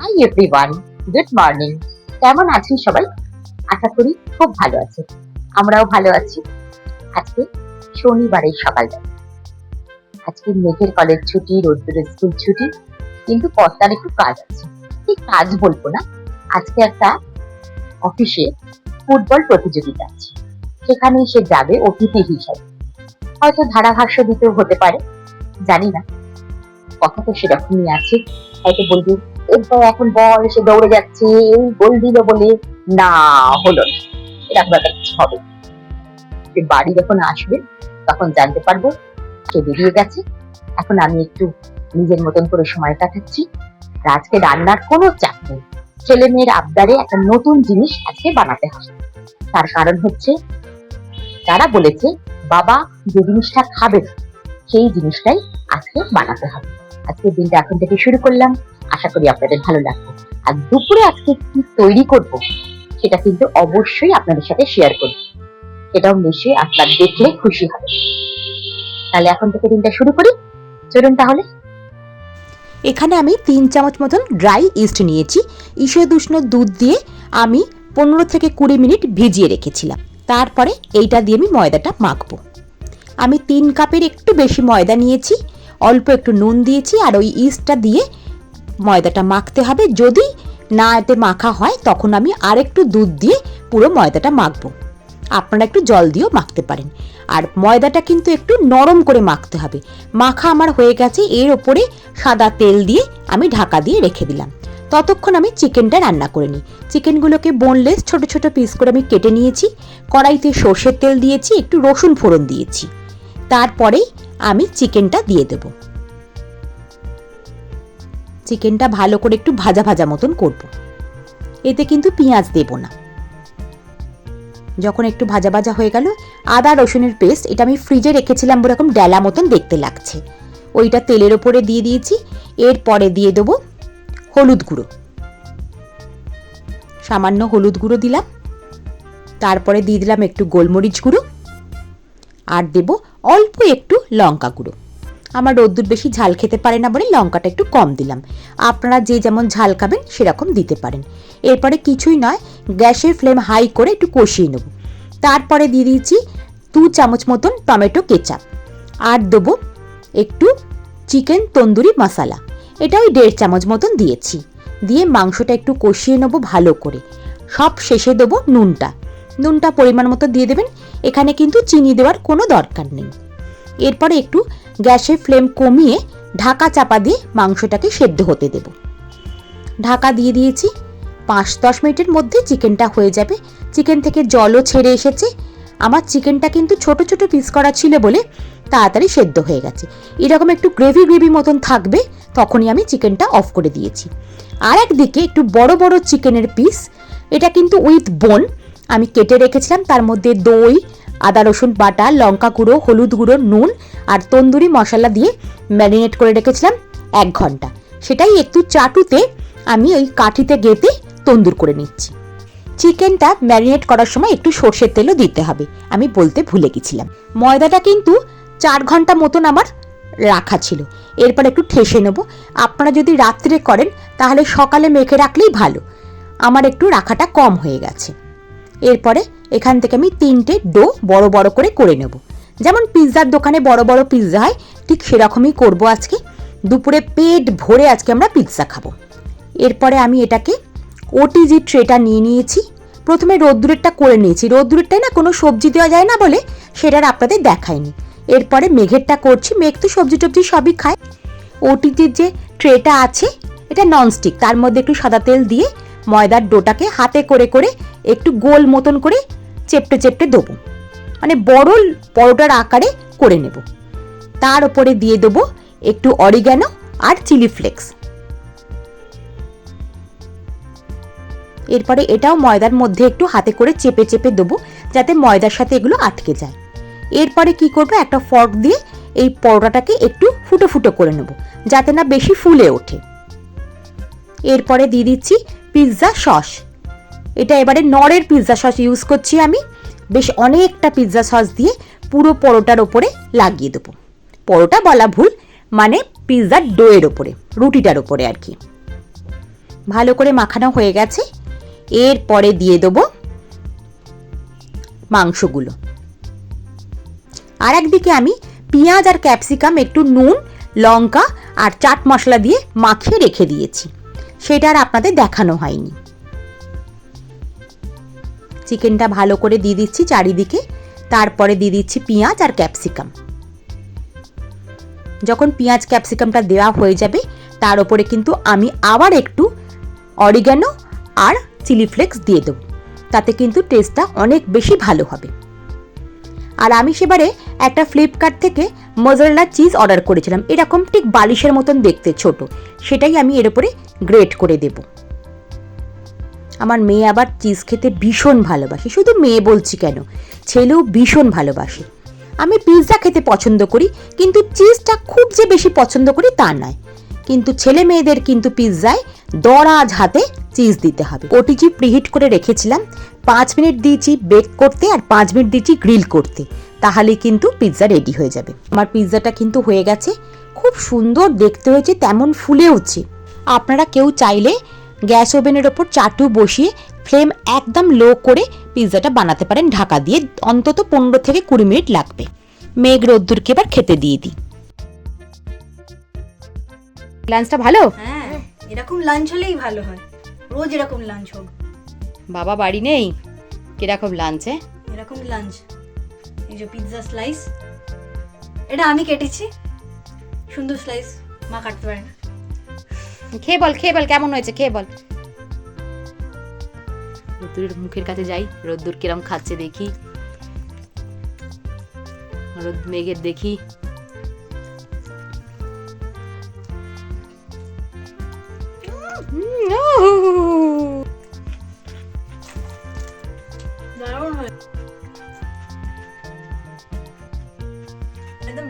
Hi good morning কেমন আছেন সবাই? আশা করি খুব ভালো আছে আমরাও ভালো আছি। আজকে শনিবারের সকালবেলা আজকে মেঘের কলেজ ছুটি, রোদ্দুরের স্কুল ছুটি, কিন্তু কর্তার একটু কাজ আছে। ঠিক কাজ বলব না। আজকে একটা অফিসে ফুটবল প্রতিযোগিতা আছে। সেখানে সে যাবে অতিথি হিসাবে। হয়তো ধারাভাষ্য দিতেও হতে পারে। জানি না। কথা তো সেরকমই আছে। হয়তো বলবে এরপর এখন বল দৌড়ে যাচ্ছে গোল দিল বলে না হলো এরকম। বাড়ি যখন আসবে, তখন জানতে পারব বেরিয়ে গেছে। এখন আমি একটু নিজের মতন করে সময় কাটাচ্ছি। আজকে রান্নার কোনো চাপ নেই। ছেলে মেয়ের আবদারে একটা নতুন জিনিস আজকে বানাতে হবে। তার কারণ হচ্ছে, তারা বলেছে, বাবা যে জিনিসটা খাবে সেই জিনিসটাই আজকে বানাতে হবে। আজকে দিনটা এখন থেকে শুরু করলাম। আশা করি আপনাদের ভালো লাগবে। আর দুপুরে আজকে কি তৈরি করব, সেটা কিন্তু অবশ্যই আপনাদের সাথে শেয়ার করব। এটাও নিশ্চয়ই আপনার দেখলে খুশি হবে তাহলে এখন থেকে দিনটা শুরু করি। চলুন তাহলে। এখানে আমি তিন চামচ মতন ড্রাই ইস্ট নিয়েছি। ঈষদুষ্ণ দুধ দিয়ে আমি পনেরো থেকে কুড়ি মিনিট ভিজিয়ে রেখেছিলাম। তারপরে এইটা দিয়ে আমি ময়দাটা মাখবো। আমি তিন কাপের একটু বেশি ময়দা নিয়েছি, অল্প একটু নুন দিয়েছি আর ওই ইস্টটা দিয়ে ময়দাটা মাখতে হবে। যদি না এতে মাখা হয়, তখন আমি আরেকটু দুধ দিয়ে পুরো ময়দাটা মাখবো। আপনারা একটু জল দিয়েও মাখতে পারেন। আর ময়দাটা কিন্তু একটু নরম করে মাখতে হবে। মাখা আমার হয়ে গেছে, এর ওপরে সাদা তেল দিয়ে আমি ঢাকা দিয়ে রেখে দিলাম। ততক্ষণ আমি চিকেনটা রান্না করে নিই। চিকেনগুলোকে বোনলেস ছোট ছোট পিস করে আমি কেটে নিয়েছি। কড়াইতে সর্ষের তেল দিয়েছি, একটু রসুন ফোড়ন দিয়েছি। তারপরেই আমি চিকেনটা দিয়ে দেব। চিকেনটা ভালো করে একটু ভাজা ভাজা মতন করব। এতে কিন্তু পেঁয়াজ দেব না। যখন একটু ভাজা ভাজা হয়ে গেল, আদা রসুনের পেস্ট, এটা আমি ফ্রিজে রেখেছিলাম এরকম ডেলা মতন দেখতে লাগছে। ওইটা তেলের ওপরে দিয়ে দিয়েছি, এরপরে দিয়ে দেবো হলুদ গুঁড়ো। সামান্য হলুদ গুঁড়ো দিলাম। তারপরে দিয়ে দিলাম একটু গোলমরিচ গুঁড়ো। আর দেব অল্প একটু লঙ্কা গুঁড়ো। আমার রোদ্দুর বেশি ঝাল খেতে পারে না বলে লঙ্কাটা একটু কম দিলাম। আপনারা যে যেমন ঝাল খাবেন, সেরকম দিতে পারেন। এরপরে কিছুই নয়, গ্যাসের ফ্লেম হাই করে একটু কষিয়ে নেব। তারপরে দিয়ে দিয়েছি দু চামচ মতন টমেটো কেচাপ। আর দেবো একটু চিকেন তন্দুরি মশলা। এটা ওই দেড় চামচ মতন দিয়েছি। দিয়ে মাংসটা একটু কষিয়ে নেব ভালো করে। সব শেষে দেবো নুনটা। নুনটা পরিমাণ মতো দিয়ে দেবেন। এখানে কিন্তু চিনি দেওয়ার কোনো দরকার নেই। এরপরে একটু গ্যাসের ফ্লেম কমিয়ে ঢাকা চাপা দিয়ে মাংসটাকে সেদ্ধ হতে দেব। ঢাকা দিয়ে দিয়েছি। পাঁচ দশ মিনিটের মধ্যে চিকেনটা হয়ে যাবে। চিকেন থেকে জলও ছেড়ে এসেছে। আমার চিকেনটা কিন্তু ছোট ছোট পিস করা ছিল বলে তাড়াতাড়ি সেদ্ধ হয়ে গেছে। এরকম একটু গ্রেভি গ্রেভি মতন থাকবে, তখনই আমি চিকেনটা অফ করে দিয়েছি। আর একদিকে একটু বড় বড় চিকেনের পিস এটা কিন্তু উইথ বোন আমি কেটে রেখেছিলাম, তার মধ্যে দই আদা, রসুন, বাটা, লঙ্কা গুঁড়ো, হলুদ গুঁড়ো, নুন আর তন্দুরি মশলা দিয়ে ম্যারিনেট করে রেখেছিলাম এক ঘণ্টা। সেটাই একটু চাটুতে আমি ওই কাঠিতে গেঁথে তন্দুর করে নিচ্ছি। চিকেনটা ম্যারিনেট করার সময় একটু সর্ষের তেলও দিতে হবে, আমি বলতে ভুলে গেছিলাম। ময়দাটা কিন্তু চার ঘণ্টা মতন আমার রাখা ছিল। এরপর একটু ঠেসে নেব। আপনারা যদি রাত্রে করেন, তাহলে সকালে মেখে রাখলেই ভালো। আমার একটু রাখাটা কম হয়ে গেছে। এরপরে এখান থেকে আমি তিনটে ডো বড় বড় করে করে নেব। যেমন পিৎজার দোকানে বড় বড় পিৎজা হয়, ঠিক সেরকমই করব আজকে। দুপুরে পেট ভরে আজকে আমরা পিৎজা খাব। এরপরে আমি এটাকে ওটিজি ট্রেটা নিয়ে নিয়েছি। প্রথমে রোদ্দুরেরটা করে নিয়েছি। রোদ্দুরেরটায় না কোনো সবজি দেওয়া যায় না বলে সেটার আপনাদের দেখায়নি। এরপরে মেঘেরটা করছি। মেঘ তো সবজি টবজি সবই খায়। ওটিজির যে ট্রেটা আছে, এটা ননস্টিক, তার মধ্যে একটু সাদা তেল দিয়ে ময়দার ডোটাকে হাতে করে করে একটু গোল মতন করে চেপটে চেপটে দেবো। মানে বড় পরোটার আকারে করে নেব। তার উপরে দিয়ে দেবো একটু অরিগ্যানো আর চিলি ফ্লেক্স। এরপরে এটাও ময়দার মধ্যে একটু হাতে করে চেপে চেপে দেবো, যাতে ময়দার সাথে এগুলো আটকে যায়। এরপরে কি করব, একটা ফর্ক দিয়ে এই পরোটাটাকে একটু ফুটো ফুটো করে নেব, যাতে না বেশি ফুলে ওঠে। এরপরে দিয়ে দিচ্ছি পিৎজা সস। এটা এবারে নরের পিৎজা সস ইউজ করছি আমি। বেশ অনেকটা পিৎজা সস দিয়ে পুরো পরোটার ওপরে লাগিয়ে দেবো। পরোটা বলা ভুল মানে পিৎজার ডোয়ের ওপরে, রুটিটার ওপরে আর কি। ভালো করে মাখানো হয়ে গেছে। এরপরে দিয়ে দেবো মাংসগুলো। আর একদিকে আমি পেঁয়াজ আর ক্যাপসিকাম, একটু নুন, লঙ্কা আর চাট মশলা দিয়ে মাখিয়ে রেখে দিয়েছি। সেটা আর আপনাদের দেখানো হয়নি। চিকেনটা ভালো করে দিয়ে দিচ্ছি চারিদিকে, তারপরে দিয়ে দিচ্ছি পেঁয়াজ আর ক্যাপসিকাম। যখন পেঁয়াজ, ক্যাপসিকামটা দেওয়া হয়ে যাবে, তার ওপরে কিন্তু আমি আবার একটু অরিগ্যানো আর চিলি ফ্লেক্স দিয়ে দেবো। তাতে কিন্তু টেস্টটা অনেক বেশি ভালো হবে। আর আমি সেবারে একটা ফ্লিপকার্ট থেকে মজারেলা চিজ অর্ডার করেছিলাম। এরকম ঠিক বালিশের মতন দেখতে ছোট। সেটাই আমি এর উপরে গ্রেট করে দেব। আমার মেয়ে আবার চিজ খেতে ভীষণ ভালোবাসে। শুধু মেয়ে বলছি কেন? ছেলেও ভীষণ ভালোবাসে। আমি পিৎজা খেতে পছন্দ করি, কিন্তু চিজটা খুব যে বেশি পছন্দ করি তা নয়। কিন্তু ছেলে মেয়েদের কিন্তু পিৎজায় দরাজ হাতে চিজ দিতে হবে। ওটিজি প্রিহিট করে রেখেছিলাম। পাঁচ মিনিট দিয়েছি বেক করতে আর পাঁচ মিনিট দিয়েছি গ্রিল করতে। তাহলে কিন্তু পিৎজা রেডি হয়ে যাবে। আমার পিৎজাটা কিন্তু হয়ে গেছে। খুব সুন্দর দেখতে হয়েছে তেমন ফুলেওছে আপনারা কেউ চাইলে গ্যাস ওভেনের ওপর চাটু বসিয়ে ফ্লেম একদম লো করে পিৎজাটা বানাতে পারেন। ঢাকা দিয়ে অন্তত পনেরো থেকে কুড়ি মিনিট লাগবে। মেঘ রোদ্দুরকে এবার খেতে দিয়ে দিই। লাঞ্চটা ভালো? হ্যাঁ এরকম লাঞ্চ হলেই ভালো হয়। রোজ এরকম লাঞ্চ হোক। বাবা বাড়ি নেই? কীরকম লাঞ্চে এরকম লাঞ্চ এই যে পিৎজা স্লাইস এটা আমি কেটেছি। সুন্দর স্লাইস মা কাটতে পারে না। খেয়ে বল খেয়ে বল কেমন হয়েছে? খেয়ে বল। রোদ্দুরের মুখের কাছে যাই। রোদ্দুর কিরম খাচ্ছে দেখি। রোদ মেঘের দেখি। উম,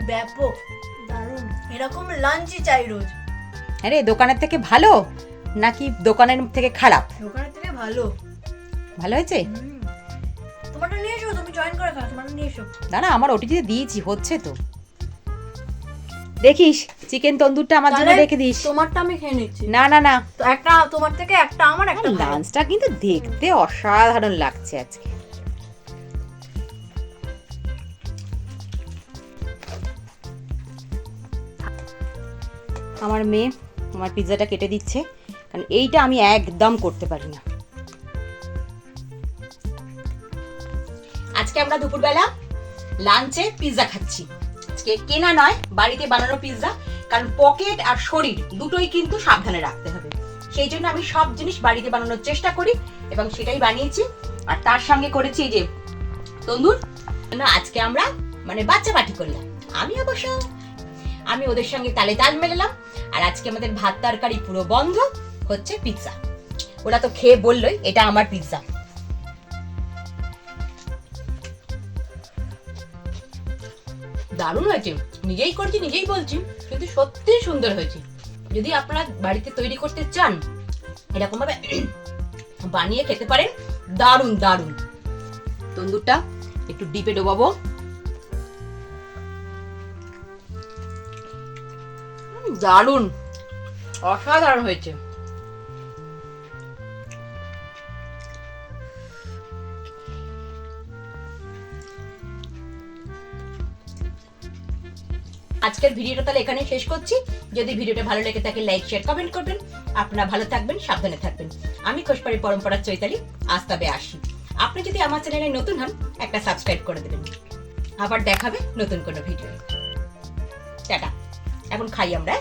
ব্যাপক। দারুণ। এরকম লাঞ্চই চাই রোজ। আরে দোকানের থেকে ভালো? নাকি দোকানের থেকে খারাপ? দোকানের থেকে ভালো। ভালো হয়েছে? তোমারটা নিয়ে এসো তুমি জয়েন করে খাও তোমারটা নিয়ে এসো। দাঁড়া আমার ওটিতে দিয়েছি হচ্ছে তো। দেখিস চিকেন তন্দুরটা আমার জন্য রেখে দিস। তোমারটা আমি খেয়ে নিচ্ছি। না না না। একটা তোমার থেকে একটা আমার একটা। লাঞ্চটা কিন্তু দেখতে অসাধারণ লাগছে আজকে। আমার মেয়ে আমার পিৎজাটা কেটে দিচ্ছে, কারণ এইটা আমি একদম করতে পারি না। আজকে আমরা দুপুরবেলা লাঞ্চে পিৎজা খাচ্ছি। আজকে কেনা নয়, বাড়িতে বানানো পিৎজা, কারণ পকেট আর শরীর দুটোই কিন্তু সাবধানে রাখতে হবে। সেই জন্য আমি সব জিনিস বাড়িতে বানানোর চেষ্টা করি এবং সেটাই বানিয়েছি। আর তার সঙ্গে করেছি যে তন্দুর। আজকে আমরা মানে বাচ্চা পার্টি করলাম। আমি অবশ্য আমি ওদের সঙ্গে তালে তাল মেলালাম, আর আজকে আমাদের ভাত তরকারি পুরো বন্ধ, হচ্ছে পিৎজা ওরা তো খেয়ে বললোই, এটা আমার পিৎজা দারুণ হয়েছে। নিজেই করছি, নিজেই বলছি, কিন্তু সত্যি সুন্দর হয়েছে। যদি আপনারা বাড়িতে তৈরি করতে চান এরকম ভাবে বানিয়ে খেতে পারেন, দারুণ দারুণ। তন্দুরটা একটু ডিপে ডোবাবো। দারুণ। অসাধারণ হয়েছে। আজকের ভিডিওটা তাহলে এখানে শেষ করছি। যদি ভিডিওটা ভালো লেগে থাকে লাইক শেয়ার কমেন্ট করবেন। আপনারা ভালো থাকবেন সাবধানে থাকবেন। আমি খোসপাড়ি পরম্পরার চৈতালি আজ তবে আসি। আপনি যদি আমার চ্যানেলে নতুন হন একটা সাবস্ক্রাইব করে দেবেন। আবার দেখাবে নতুন কোনো ভিডিও। টাটা। এখন খাই আমরা।